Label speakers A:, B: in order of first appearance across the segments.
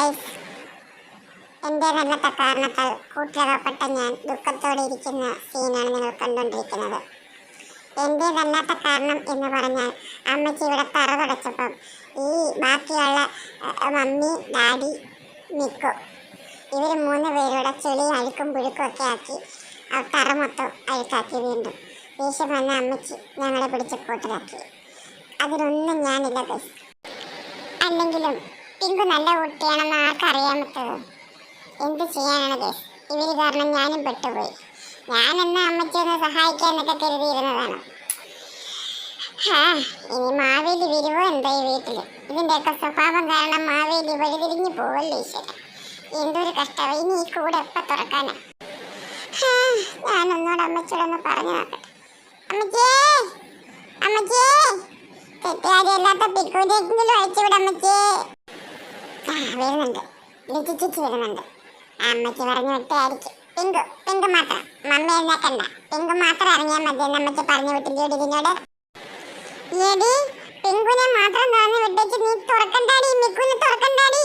A: Guys എന്റെ നല്ല കാരണത്താൽ കൂട്ടിലകപ്പെട്ട ഞാൻ ദുഃഖത്തോടെ ഇരിക്കുന്ന സീനാണ് നിങ്ങൾ കണ്ടുകൊണ്ടിരിക്കുന്നത്. എന്റെ തന്നാത്ത കാരണം എന്ന് പറഞ്ഞാൽ അമ്മച്ചി ഇവിടെ തറ തുടച്ചപ്പം ഈ ബാക്കിയുള്ള മമ്മി ഡാഡി മിക്കു ഇവർ മൂന്ന് പേരുടെ ചെളി അഴുക്കും പുഴുക്കും ഒക്കെ ആക്കി ആ തറ മൊത്തം അഴുക്കാക്കി വീണ്ടും. ദേഷ്യം വന്ന അമ്മച്ചി ഞങ്ങളെ പിടിച്ച് കൂട്ടിലാക്കി. അതിനൊന്നും ഞാനില്ല അല്ലെങ്കിലും പിങ്കു നല്ല കുട്ടിയാണെന്ന് ആർക്കറിയാൻ പറ്റത്? എന്ത് ചെയ്യാനാണ് കേസ് ഇവർ കാരണം ഞാനും പെട്ടുപോയി. ഞാൻ ഞാനെന്ന സഹായിക്കാൻ സഹായിക്കാന്നൊക്കെ കരുതിയിരുന്നതാണ്. ഇനി മാവേലി വരുവോ എന്താ ഈ വീട്ടിൽ ഇതിന്റെയൊക്കെ സ്വഭാവം കാരണം മാവേലി വഴിതിരിഞ്ഞു പോവല്ലോ ശരി. എന്തൊരു കഷ്ടം ഇനി ഈ കൂടെ എപ്പം തുറക്കാനാ? ഞാനൊന്നോട് അമ്മച്ചോടൊന്ന് പറഞ്ഞു നോക്കട്ടെ. അമ്മച്ചേ! അമ്മച്ചേ! തെറ്റുകാരിയല്ലാത്ത പിക്കൂരെങ്കിലും അയച്ചുവിട അമ്മച്ചേ. വരുന്നുണ്ട്. ചേച്ചി വരുന്നുണ്ട്. അമ്മച്ചി പറഞ്ഞു വിട്ടായിരിക്കും പിങ്കു പിങ്കു മാത്രം. മമ്മ എഴുന്നേക്കണ്ട. പിങ്കു മാത്രം ഇറങ്ങിയാൽ മതി എന്ന് അമ്മച്ചി പറഞ്ഞു വിട്ടില്ലേ ഇതിനോട് എടി പിങ്കുനെ മാത്രം തുറന്ന് വിട്ടേച്ച് നീ തുറക്കണ്ടാടി മിക്കുനെ തുറക്കണ്ടാടി.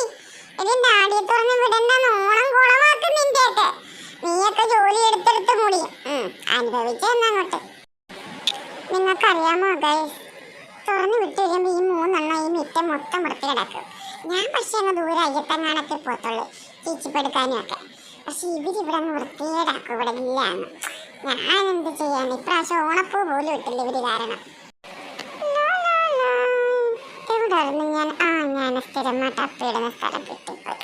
A: ഇതിന്റെ ആടിയെ തുറന്ന് വിടണ്ടെന്ന് ഓണം കുളമാക്കും നിന്റെയൊക്കെ നീയൊക്കെ ജോലി എടുത്തെടുത്ത് മുടിയും അനുഭവിച്ചെന്നങ്ങോട്ട് നിങ്ങൾക്കറിയാമോ ഗൈസ് തുറന്നു വിട്ട് കഴിയുമ്പോൾ ഈ മൂന്നെണ്ണം ഈ മിറ്റം മൊത്തം വൃത്തി കിടക്കും. ഞാൻ പക്ഷേ അങ്ങ് ദൂരെ അയ്യത്തങ്ങാനൊക്കെ പോത്തുള്ളൂ ചീച്ചിപ്പെടുക്കാനും ഒക്കെ പക്ഷെ ഇവരിവിടെ അങ്ങ് വൃത്തിയേടാക്കും ഇവിടെ ഇല്ലാന്ന് ഞാൻ എന്ത് ചെയ്യാൻ ഇപ്രാവശ്യം ഓണപ്പൂ പോലും ഇട്ടില്ല ഇവർ കാരണം. എവിടായിരുന്നു ഞാൻ? ആ ഞാൻ സ്ഥിരമായിട്ട് അപ്പിടുന്ന സ്ഥലം കിട്ടിപ്പോയി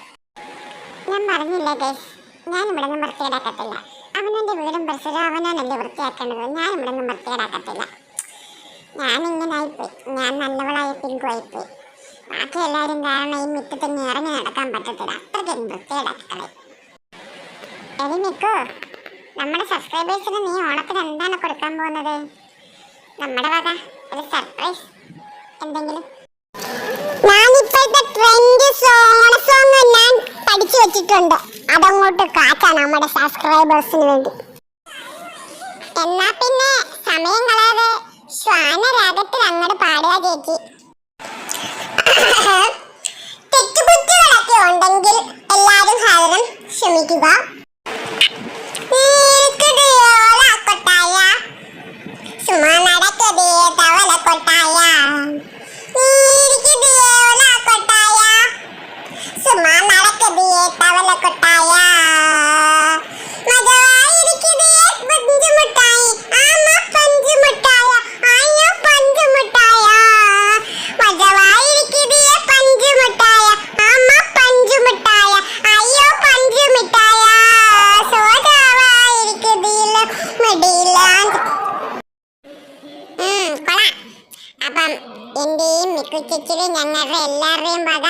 A: ഞാൻ പറഞ്ഞില്ലേ ഗൈസ് ഞാൻ ഇവിടെ നിന്ന് വൃത്തിയേടാക്കത്തില്ല അവനെന്റെ വീടും പരിസരവും അവനാണല്ലേ വൃത്തിയാക്കേണ്ടത്? ഞാൻ ഇവിടെ നിന്ന് വൃത്തിയേടാക്കത്തില്ല ഞാൻ ഇങ്ങനെ ആയിപ്പോയി ഞാൻ നല്ലവളായ പിങ്കു ആയിപ്പോയി ബാക്കി എല്ലാവരും കാരണം ഈ മുറ്റത്ത് ഇറങ്ങി നടക്കാൻ പറ്റത്തില്ല. അത്രയ്ക്കും വൃത്തിയുടെ എടി നിക്കോ നമ്മുടെ സബ്സ്ക്രൈബേഴ്സിന് നീ ഓണത്തിന് എന്താണ് കൊടുക്കാൻ പോകുന്നത്? നമ്മുടെ വക ഒരു സർപ്രൈസ് എന്തെങ്കിലും? ഞാനിപ്പോഴത്തെ ട്രെൻഡ് സോങ് സോങ് ഞാൻ പഠിച്ചു വെച്ചിട്ടുണ്ട്. അതങ്ങോട്ട് കാക്കാം നമ്മുടെ സബ്സ്ക്രൈബേഴ്സിന് വേണ്ടി. എന്നാ പിന്നെ സമയം കളയാതെ ശ്വാനരാഗത്തിൽ അങ്ങോട്ട് പാടുക ചേച്ചി. അപ്പം എന്റെയും ഞങ്ങളുടെ എല്ലാവരുടെയും വക.